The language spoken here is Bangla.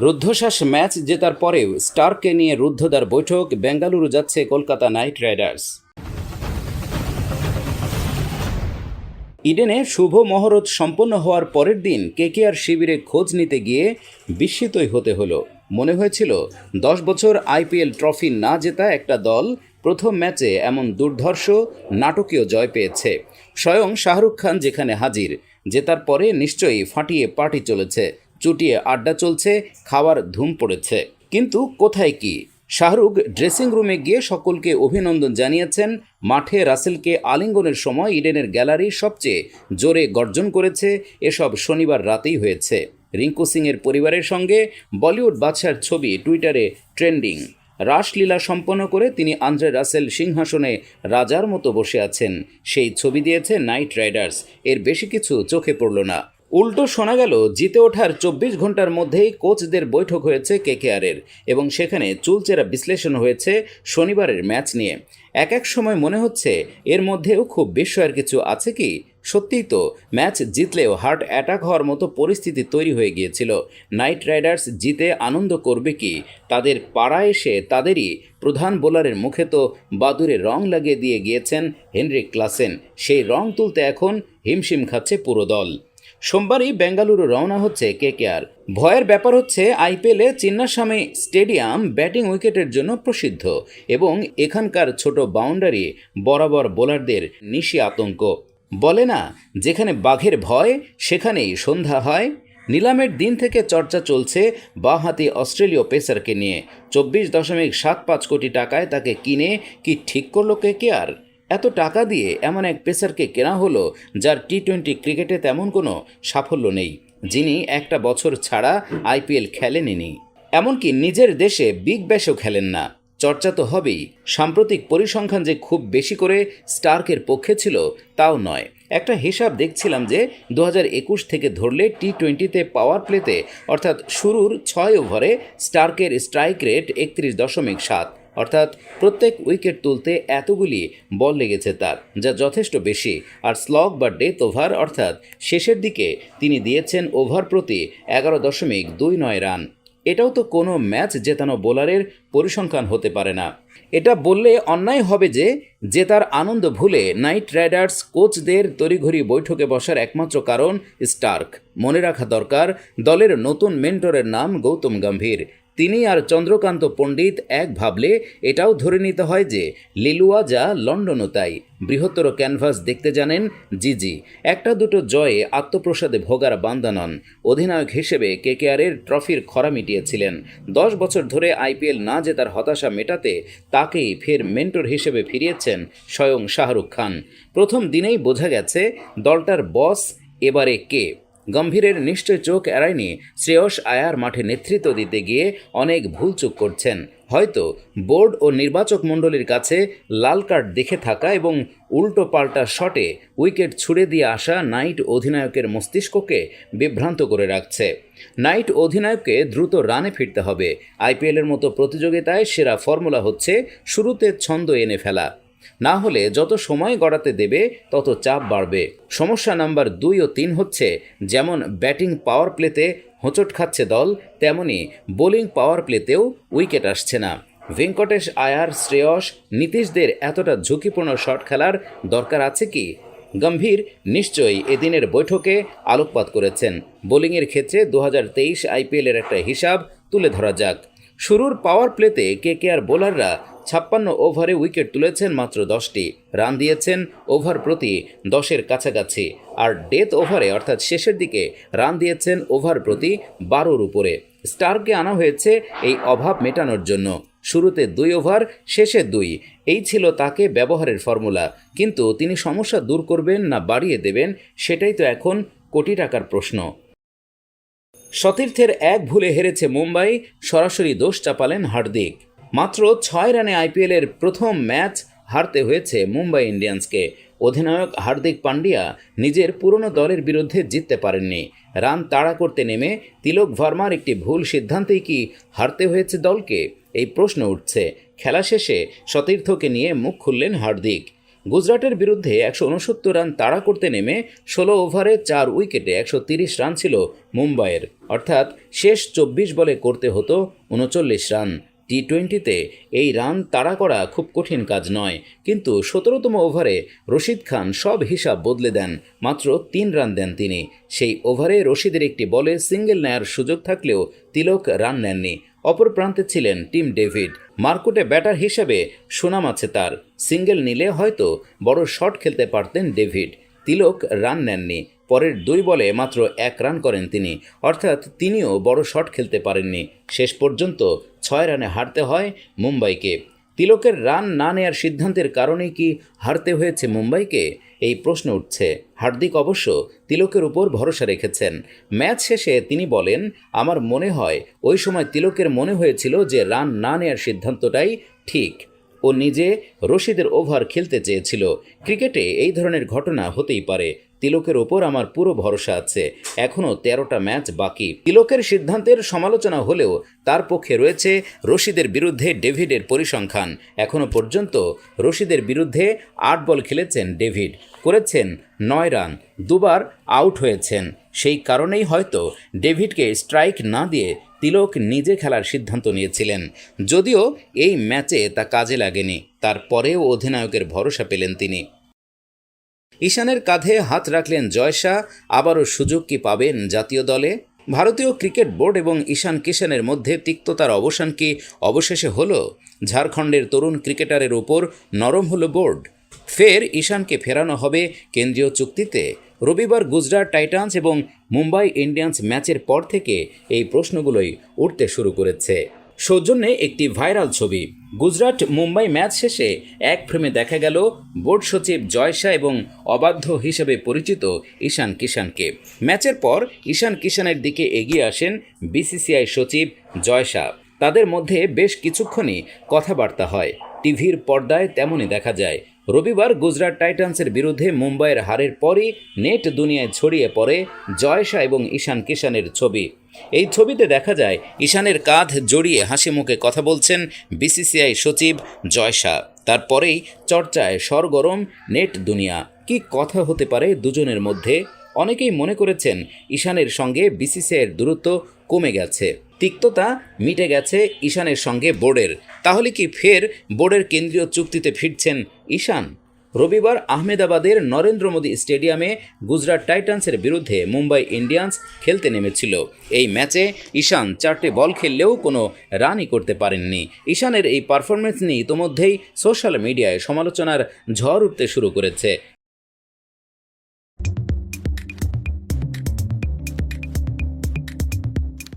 রুদ্ধশ্বাস ম্যাচ জেতার পরেও স্টারকে নিয়ে রুদ্ধদ্বার বৈঠক, বেঙ্গালুরু যাচ্ছে কলকাতা নাইট রাইডার্স। ইডেনে শুভ মহরত সম্পন্ন হওয়ার পরের দিন কেকেআর শিবিরে খোঁজ নিতে গিয়ে বিস্মিতই হতে হলো। মনে হয়েছিল, দশ বছর আইপিএল ট্রফি না জেতা একটা দল প্রথম ম্যাচে এমন দুর্ধর্ষ, নাটকীয় জয় পেয়েছে। স্বয়ং শাহরুখ খান যেখানে হাজির, জেতার পরে নিশ্চয়ই ফাটিয়ে পার্টি চলেছে। চুটিয়ে আড্ডা চলছে, খাওয়ার ধুম পড়েছে। কিন্তু কোথায় কি? শাহরুখ ড্রেসিং রুমে গিয়ে সকলকে অভিনন্দন জানিয়েছেন, মাঠে রাসেলকে আলিঙ্গনের সময় ইডেনের গ্যালারি সবচেয়ে জোরে গর্জন করেছে, এসব শনিবার রাতেই হয়েছে। রিঙ্কু সিংয়ের পরিবারের সঙ্গে বলিউড বাদশার ছবি টুইটারে ট্রেন্ডিং। রাসলীলা সম্পন্ন করে তিনি আন্দ্রে রাসেল সিংহাসনে রাজার মতো বসে আছেন। সেই ছবি দিয়েছে নাইট রাইডার্স, এর বেশি কিছু চোখে পড়ল না। উল্টো শোনা গেল, জিতে ওঠার চব্বিশ ঘণ্টার মধ্যেই কোচদের বৈঠক হয়েছে কেকেআরের এবং সেখানে চুলচেরা বিশ্লেষণ হয়েছে শনিবারের ম্যাচ নিয়ে। এক এক সময় মনে হচ্ছে এর মধ্যেও খুব বিস্ময়ের কিছু আছে কি? সত্যিই তো, ম্যাচ জিতলেও হার্ট অ্যাটাক হওয়ার মতো পরিস্থিতি তৈরি হয়ে গিয়েছিল। নাইট রাইডার্স জিতে আনন্দ করবে কি? তাদের পাড়া এসে তাদেরই প্রধান বোলারের মুখে তো বাদুরে রং লাগিয়ে দিয়ে গিয়েছেন হেনরিক ক্লাসেন। সেই রং তুলতে এখন হিমশিম খাচ্ছে পুরো দল। সোমবারই বেঙ্গালুরু রওনা হচ্ছে কেকেআর। ভয়ের ব্যাপার হচ্ছে, আইপিএলে চিন্নাস্বামী স্টেডিয়াম ব্যাটিং উইকেটের জন্য প্রসিদ্ধ এবং এখানকার ছোট বাউন্ডারি বরাবর বোলারদের নিশি আতঙ্ক। বলে না, যেখানে বাঘের ভয়, সেখানেই সন্ধ্যা হয়। নিলামের দিন থেকে চর্চা চলছে বাঁহাতি অস্ট্রেলীয় পেসারকে নিয়ে। চব্বিশ দশমিক সাত পাঁচ কোটি টাকায় তাকে কিনে কি ঠিক করল কেকেআর? এত টাকা দিয়ে এমন এক পেসারকে কেনা হলো যার টি টোয়েন্টি ক্রিকেটে তেমন কোনো সাফল্য নেই, যিনি একটা বছর ছাড়া আইপিএল খেলেননি এমনকি নিজের দেশে বিগ ব্যাশও খেলেন না। চর্চা তো হবেই, সাম্প্রতিক পরিসংখ্যান যে খুব বেশি করে স্টার্কের পক্ষে ছিল, তাও নয়। একটা হিসাব দেখছিলাম যে দু থেকে ধরলে টি টোয়েন্টিতে পাওয়ার প্লেতে অর্থাৎ শুরুর ছয় ওভারে স্টার্কের স্ট্রাইক রেট একত্রিশ দশমিক সাত। অর্থাৎ প্রত্যেক উইকেট তুলতে এতগুলি বল লেগেছে তার, যা যথেষ্ট বেশি। আর স্লগ বা ডেথ ওভার অর্থাৎ শেষের দিকে তিনি দিয়েছেন ওভার প্রতি এগারো দশমিক দুই নয় রান। এটাও তো কোনো ম্যাচ জেতানো বোলারের পরিসংখ্যান হতে পারে না। এটা বললে অন্যায় হবে যে জেতার আনন্দ ভুলে নাইট রাইডার্স কোচদের তড়িঘড়ি বৈঠকে বসার একমাত্র কারণ স্টার্ক। মনে রাখা দরকার, দলের নতুন মেন্টরের নাম গৌতম গম্ভীর। তিনি আর চন্দ্রকান্ত পণ্ডিত এক ভাবলে এটাও ধরে নিতে হয় যে লিলুয়া যা লন্ডনও তাই। বৃহত্তর ক্যানভাস দেখতে জানেন জিজি। একটা দুটো জয়ে আত্মপ্রসাদে ভোগার বান্দা নন অধিনায়ক হিসেবে কেকেআরের ট্রফির খরা মিটিয়েছিলেন। দশ বছর ধরে আইপিএল না জেতার হতাশা মেটাতে তাকেই ফের মেন্টর হিসেবে ফিরিয়েছেন স্বয়ং শাহরুখ খান। প্রথম দিনেই বোঝা গেছে, দলটার বস এবারে কে? গম্ভীরের নিশ্চয় চোখ এড়ায়নি শ্রেয়স আয়ার মাঠে নেতৃত্ব দিতে গিয়ে অনেক ভুলচুক করছেন। হয়তো বোর্ড ও নির্বাচক মণ্ডলীর কাছে লাল কার্ড দেখে থাকা এবং উল্টো পাল্টা শটে উইকেট ছুড়ে দিয়ে আসা নাইট অধিনায়কের মস্তিষ্ককে বিভ্রান্ত করে রাখছে। নাইট অধিনায়ককে দ্রুত রানে ফিরতে হবে। আইপিএলের মতো প্রতিযোগিতায় সেরা ফর্মুলা হচ্ছে শুরুতে ছন্দ এনে ফেলা। না হলে যত সময় গড়াতে দেবে, তত চাপ বাড়বে। সমস্যা নাম্বার দুই ও তিন হচ্ছে, যেমন ব্যাটিং পাওয়ার প্লেতে হোঁচট খাচ্ছে দল, তেমনি বোলিং পাওয়ার প্লেতেও উইকেট আসছে না। ভেঙ্কটেশ আয়ার, শ্রেয়স, নীতিশদের এতটা ঝুঁকিপূর্ণ শট খেলার দরকার আছে কি? গম্ভীর, নিশ্চয়ই এদিনের বৈঠকে আলোকপাত করেছেন। বোলিংয়ের ক্ষেত্রে দু আইপিএলের একটা হিসাব তুলে ধরা যাক। শুরুর পাওয়ার প্লেতে কে কে আর বোলাররা ছাপ্পান্ন ওভারে উইকেট তুলেছেন মাত্র দশটি। রান দিয়েছেন ওভার প্রতি দশের কাছাকাছি। আর ডেথ ওভারে, অর্থাৎ শেষের দিকে, রান দিয়েছেন ওভার প্রতি বারোর উপরে। স্টারকে আনা হয়েছে এই অভাব মেটানোর জন্য। শুরুতে দুই ওভার, শেষে দুই। এই ছিল তাকে ব্যবহারের ফর্মুলা। কিন্তু তিনি সমস্যা দূর করবেন না বাড়িয়ে দেবেন, সেটাই তো এখন কোটি টাকার প্রশ্ন। সতীর্থের এক ভুলে হেরেছে মুম্বাই, সরাসরি দোষ চাপালেন হার্দিক। মাত্র ছয় রানে আইপিএলের প্রথম ম্যাচ হারতে হয়েছে মুম্বাই ইন্ডিয়ান্সকে। অধিনায়ক হার্দিক পান্ডিয়া নিজের পুরনো দলের বিরুদ্ধে জিততে পারেননি। রান তাড়া করতে নেমে তিলক ভার্মার একটি ভুল সিদ্ধান্তেই কি হারতে হয়েছে দলকে? এই প্রশ্ন উঠছে। খেলা শেষে সতীর্থকে নিয়ে মুখ খুললেন হার্দিক। গুজরাটের বিরুদ্ধে একশো উনসত্তর রান তাড়া করতে নেমে ষোলো ওভারে চার উইকেটে একশো তিরিশ রান ছিল মুম্বাইয়ের। অর্থাৎ শেষ চব্বিশ বলে করতে হতো উনচল্লিশ রান। টি টোয়েন্টিতে এই রান তাড়া করা খুব কঠিন কাজ নয়। কিন্তু সতেরোতম ওভারে রশিদ খান সব হিসাব বদলে দেন। মাত্র তিন রান দেন তিনি। সেই ওভারে রশিদের একটি বলে সিঙ্গেল নেয়ার সুযোগ থাকলেও তিলক রান নেননি। অপর প্রান্তে ছিলেন টিম ডেভিড। মার্কুটে ব্যাটার হিসেবে সুনাম আছে তার। সিঙ্গেল নিলে হয়তো বড় শট খেলতে পারতেন ডেভিড। তিলক রান নেননি। পরের দুই বলে মাত্র এক রান করেন তিনি। অর্থাৎ তিনিও বড় শট খেলতে পারেননি। শেষ পর্যন্ত ছয় রানে হারতে হয় মুম্বাইকে। তিলকের রান না নেয়ার সিদ্ধান্তের কারণেই কি হারতে হয়েছে মুম্বাইকে? এই প্রশ্ন উঠছে। হার্দিক অবশ্য তিলকের উপর ভরসা রেখেছেন। ম্যাচ শেষে তিনি বলেন, আমার মনে হয় ওই সময় তিলকের মনে হয়েছিল যে রান না নেয়ার সিদ্ধান্তটাই ঠিক। ও নিজে রশিদের ওভার খেলতে চেয়েছিল। ক্রিকেটে এই ধরনের ঘটনা হতেই পারে। তিলকের ওপর আমার পুরো ভরসা আছে। এখনও তেরোটা ম্যাচ বাকি। তিলকের সিদ্ধান্তের সমালোচনা হলেও তার পক্ষে রয়েছে রশিদের বিরুদ্ধে ডেভিডের পরিসংখ্যান। এখনও পর্যন্ত রশিদের বিরুদ্ধে আট বল খেলেছেন ডেভিড। করেছেন নয় রান, দুবার আউট হয়েছেন। সেই কারণেই হয়তো ডেভিডকে স্ট্রাইক না দিয়ে তিলক নিজে খেলার সিদ্ধান্ত নিয়েছিলেন। যদিও এই ম্যাচে তা কাজে লাগেনি। তারপরেও অধিনায়কের ভরসা পেলেন তিনি। ঈশানের কাঁধে হাত রাখলেন জয় শাহ, আবারও সুযোগ কি পাবেন জাতীয় দলে? ভারতীয় ক্রিকেট বোর্ড এবং ঈশান কিষানের মধ্যে তিক্ততার অবসান কি অবশেষে হল? ঝাড়খণ্ডের তরুণ ক্রিকেটারের ওপর নরম হল বোর্ড। ফের ঈশানকে ফেরানো হবে কেন্দ্রীয় চুক্তিতে। রবিবার গুজরাট টাইটান্স এবং মুম্বাই ইন্ডিয়ান্স ম্যাচের পর থেকে এই প্রশ্নগুলোই উঠতে শুরু করেছে। সৌজন্যে একটি ভাইরাল ছবি। গুজরাট মুম্বাই ম্যাচ শেষে এক ফ্রেমে দেখা গেল বোর্ড সচিব জয়শা এবং অবাধ্য হিসেবে পরিচিত ঈশান কিষানকে ম্যাচের পর ঈশান কিষানের দিকে এগিয়ে আসেন বিসিসিআই সচিব জয়শা তাদের মধ্যে বেশ কিছুক্ষণই কথাবার্তা হয়। টিভির পর্দায় তেমনই দেখা যায় রবিবার গুজরাট টাইটান্সের বিরুদ্ধে মুম্বাইয়ের হারের পরই নেট দুনিয়ায় ছড়িয়ে পড়ে জয়সা এবং ঈশান কিষানের ছবি। এই ছবিতে দেখা যায়, ঈশানের কাঁধ জড়িয়ে হাসি মুখে কথা বলছেন বিসিসিআই সচিব জয়সা তারপরেই চর্চায় সরগরম নেট দুনিয়া। কি কথা হতে পারে দুজনের মধ্যে? অনেকেই মনে করেছেন ঈশানের সঙ্গে বিসিসিআইয়ের দূরত্ব কমে গেছে। তিক্ততা মিটে গেছে ঈশানের সঙ্গে বোর্ডের। তাহলে কি ফের বোর্ডের কেন্দ্রীয় চুক্তিতে ফিরছেন ঈশান? রবিবার আহমেদাবাদের নরেন্দ্র মোদী স্টেডিয়ামে গুজরাট টাইটান্সের বিরুদ্ধে মুম্বাই ইন্ডিয়ান্স খেলতে নেমেছিল। এই ম্যাচে ঈশান চারটে বল খেললেও কোনো রানই করতে পারেননি। ঈশানের এই পারফরমেন্স নিয়ে ইতোমধ্যেই সোশ্যাল মিডিয়ায় সমালোচনার ঝড় উঠতে শুরু করেছে।